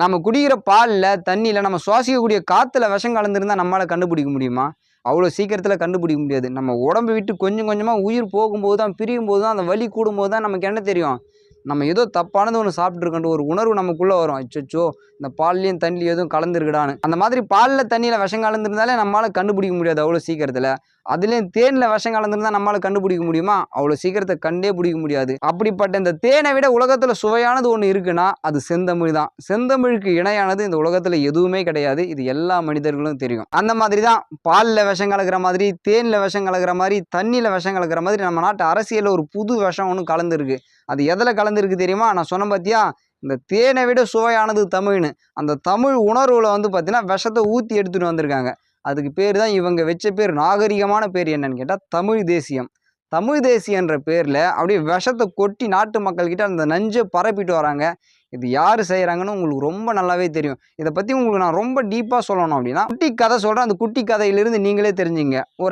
நம்ம குடிக்கிற பாலில் தண்ணியில் நம்ம சுவாசிக்கக்கூடிய காற்றுல விஷம் கலந்துருந்தா நம்மளால் கண்டுபிடிக்க முடியுமா? அவ்வளோ சீக்கிரத்தில் கண்டுபிடிக்க முடியாது. நம்ம உடம்பு விட்டு கொஞ்சம் கொஞ்சமாக உயிர் போகும்போது தான் பிரியும் போது தான் அந்த வலி கூடும்போது தான் நமக்கு என்ன தெரியும்? நம்ம ஏதோ தப்பானது ஒன்று சாப்பிட்ருக்கோன்ற ஒரு உணர்வு நமக்குள்ளே வரும். அச்சோ இந்த பால்லையும் தண்ணிலையும் எதுவும் கலந்துருக்குடான்னு. அந்த மாதிரி பாலில் தண்ணியில் விஷம் கலந்துருந்தாலே நம்மளால் கண்டுபிடிக்க முடியாது அவ்வளோ சீக்கிரத்தில். அதுலேயும் தேனில் விஷம் கலந்துருந்தால் நம்மளால் கண்டுபிடிக்க முடியுமா? அவ்வளோ சீக்கிரத்தை கண்டே பிடிக்க முடியாது. அப்படிப்பட்ட இந்த தேனை விட உலகத்தில் சுவையானது ஒன்று இருக்குன்னா அது செந்தமிழ் தான். செந்தமிழுக்கு இணையானது இந்த உலகத்தில் எதுவுமே கிடையாது. இது எல்லா மனிதர்களும் தெரியும். அந்த மாதிரி தான் பாலில் விஷம் கலக்கிற மாதிரி தேனில் விஷம் கலக்கிற மாதிரி தண்ணியில் விஷம் கலக்கிற மாதிரி நம்ம நாட்டு அரசியலில் ஒரு புது விஷம் ஒன்று கலந்துருக்கு. அது எதில் கலந்துருக்கு தெரியுமா? நான் சொன்ன பார்த்தியா இந்த தேனை விட சுவையானது தமிழ்னு. அந்த தமிழ் உணர்வில் வந்து பார்த்தீங்கன்னா விஷத்தை ஊற்றி எடுத்துகிட்டு வந்திருக்காங்க. அதுக்கு பேர் தான் இவங்க வச்ச பேர் நாகரிகமான பேர் என்னன்னு கேட்டால் தமிழ் தேசியம். தமிழ் தேசியன்ற பேரில் அப்படியே விஷத்தை கொட்டி நாட்டு மக்கள்கிட்ட அந்த நஞ்சை பரப்பிட்டு வராங்க. இது யார் செய்கிறாங்கன்னு உங்களுக்கு ரொம்ப நல்லாவே தெரியும். இதை பற்றி உங்களுக்கு நான் ரொம்ப டீப்பாக சொல்லணும் அப்படின்னா குட்டி கதை சொல்கிறேன் அந்த குட்டி கதையிலிருந்து நீங்களே தெரிஞ்சுங்க. ஒரு